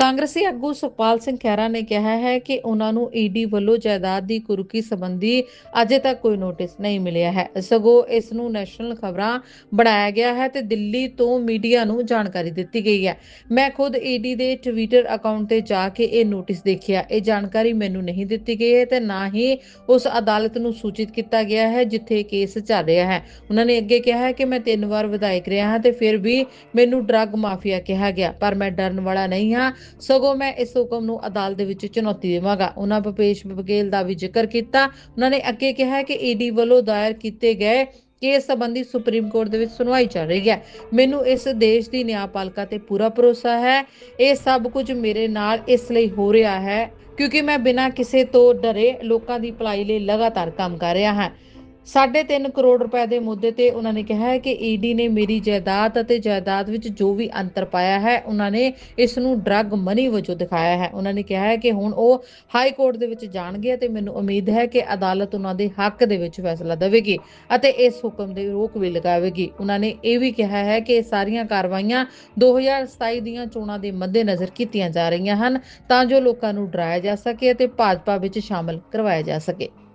ਕਾਂਗਰਸੀ ਆਗੂ ਸੁਖਪਾਲ ਸਿੰਘ ਖਹਿਰਾ ਨੇ ਕਿਹਾ ਹੈ ਕਿ ਉਹਨਾਂ ਨੂੰ ਈਡੀ ਵੱਲੋਂ ਜਾਇਦਾਦ ਦੀ ਕੁਰਕੀ ਸੰਬੰਧੀ ਅਜੇ ਤੱਕ ਕੋਈ ਨੋਟਿਸ ਨਹੀਂ ਮਿਲਿਆ ਹੈ। ਸਗੋਂ ਇਸ ਨੂੰ ਨੈਸ਼ਨਲ ਖਬਰਾਂ ਬਣਾਇਆ ਗਿਆ ਹੈ ਤੇ ਦਿੱਲੀ ਤੋਂ ਮੀਡੀਆ ਨੂੰ ਜਾਣਕਾਰੀ ਦਿੱਤੀ ਗਈ ਹੈ। ਮੈਂ ਖੁਦ ਈਡੀ ਦੇ ਟਵਿੱਟਰ ਅਕਾਊਂਟ ਤੇ ਜਾ ਕੇ ਇਹ ਨੋਟਿਸ ਦੇਖਿਆ। ਇਹ ਜਾਣਕਾਰੀ ਮੈਨੂੰ ਨਹੀਂ ਦਿੱਤੀ ਗਈ ਹੈ ਤੇ ਨਾ ਹੀ ਉਸ ਅਦਾਲਤ ਨੂੰ ਸੂਚਿਤ ਕੀਤਾ ਗਿਆ ਹੈ ਜਿੱਥੇ ਕੇਸ ਚੱਲ ਰਿਹਾ ਹੈ। ਉਹਨਾਂ ਨੇ ਅੱਗੇ ਕਿਹਾ ਹੈ ਕਿ ਮੈਂ ਤਿੰਨ ਵਾਰ ਵਿਧਾਇਕ ਰਿਹਾ ਹਾਂ ਤੇ ਫਿਰ ਵੀ ਮੈਨੂੰ ਡਰੱਗ ਮਾਫੀਆ ਕਿਹਾ ਗਿਆ, ਪਰ ਮੈਂ ਡਰਨ ਵਾਲਾ ਨਹੀਂ ਹਾਂ। ਸਗੋਂ ਮੈਂ ਇਸ ਹੁਕਮ ਨੂੰ ਅਦਾਲਤ ਦੇ ਵਿੱਚ ਚੁਣੌਤੀ ਦੇਵਾਂਗਾ। ਉਹਨਾਂ ਭੁਪੇਸ਼ ਬਘੇਲ ਦਾ ਵੀ ਜ਼ਿਕਰ ਕੀਤਾ। ਉਹਨਾਂ ਨੇ ਅੱਗੇ ਕਿਹਾ ਕਿ ਈਡੀ ਵੱਲੋਂ ਦਾਇਰ ਕੀਤੇ ਗਏ ਕੇਸ ਸੰਬੰਧੀ ਸੁਪਰੀਮ ਕੋਰਟ ਦੇ ਵਿੱਚ ਸੁਣਵਾਈ ਚੱਲ ਰਹੀ ਹੈ। ਮੈਨੂੰ ਇਸ ਦੇਸ਼ ਦੀ ਨਿਆਂਪਾਲਿਕਾ ਤੇ ਪੂਰਾ ਭਰੋਸਾ ਹੈ। ਇਹ ਸਭ ਕੁਝ ਮੇਰੇ ਨਾਲ ਇਸ ਲਈ ਹੋ ਰਿਹਾ ਹੈ ਕਿਉਂਕਿ ਮੈਂ ਬਿਨਾਂ ਕਿਸੇ ਤੋਂ ਡਰੇ ਲੋਕਾਂ ਦੀ ਭਲਾਈ ਲਈ ਲਗਾਤਾਰ ਕੰਮ ਕਰ ਰਿਹਾ ਹਾਂ। ਸਾਢੇ ਤਿੰਨ ਕਰੋੜ ਰੁਪਏ ਦੇ ਮੁੱਦੇ ਤੇ ਉਹਨਾਂ ਨੇ ਕਿਹਾ ਹੈ ਕਿ ਈਡੀ ਨੇ ਮੇਰੀ ਜਾਇਦਾਦ ਅਤੇ ਜਾਇਦਾਦ ਵਿੱਚ ਜੋ ਵੀ ਅੰਤਰ ਪਾਇਆ ਹੈ, ਉਹਨਾਂ ਨੇ ਇਸ ਨੂੰ ਡਰੱਗ ਮਨੀ ਵਜੋਂ ਦਿਖਾਇਆ ਹੈ। ਉਹਨਾਂ ਨੇ ਕਿਹਾ ਹੈ ਕਿ ਹੁਣ ਉਹ ਹਾਈ ਕੋਰਟ ਦੇ ਵਿੱਚ ਜਾਣਗੇ ਅਤੇ ਮੈਨੂੰ ਉਮੀਦ ਹੈ ਕਿ ਅਦਾਲਤ ਉਹਨਾਂ ਦੇ ਹੱਕ ਦੇ ਵਿੱਚ ਫੈਸਲਾ ਦੇਵੇਗੀ ਅਤੇ ਇਸ ਹੁਕਮ ਦੇ ਰੋਕ ਵੀ ਲਗਾਵੇਗੀ। ਉਹਨਾਂ ਨੇ ਇਹ ਵੀ ਕਿਹਾ ਹੈ ਕਿ ਇਹ ਸਾਰੀਆਂ ਕਾਰਵਾਈਆਂ 2027 ਦੀਆਂ ਚੋਣਾਂ ਦੇ ਮੱਦੇਨਜ਼ਰ ਕੀਤੀਆਂ ਜਾ ਰਹੀਆਂ ਹਨ ਤਾਂ ਜੋ ਲੋਕਾਂ ਨੂੰ ਡਰਾਇਆ ਜਾ ਸਕੇ ਅਤੇ ਭਾਜਪਾ ਵਿੱਚ ਸ਼ਾਮਲ ਕਰਵਾਇਆ ਜਾ ਸਕੇ।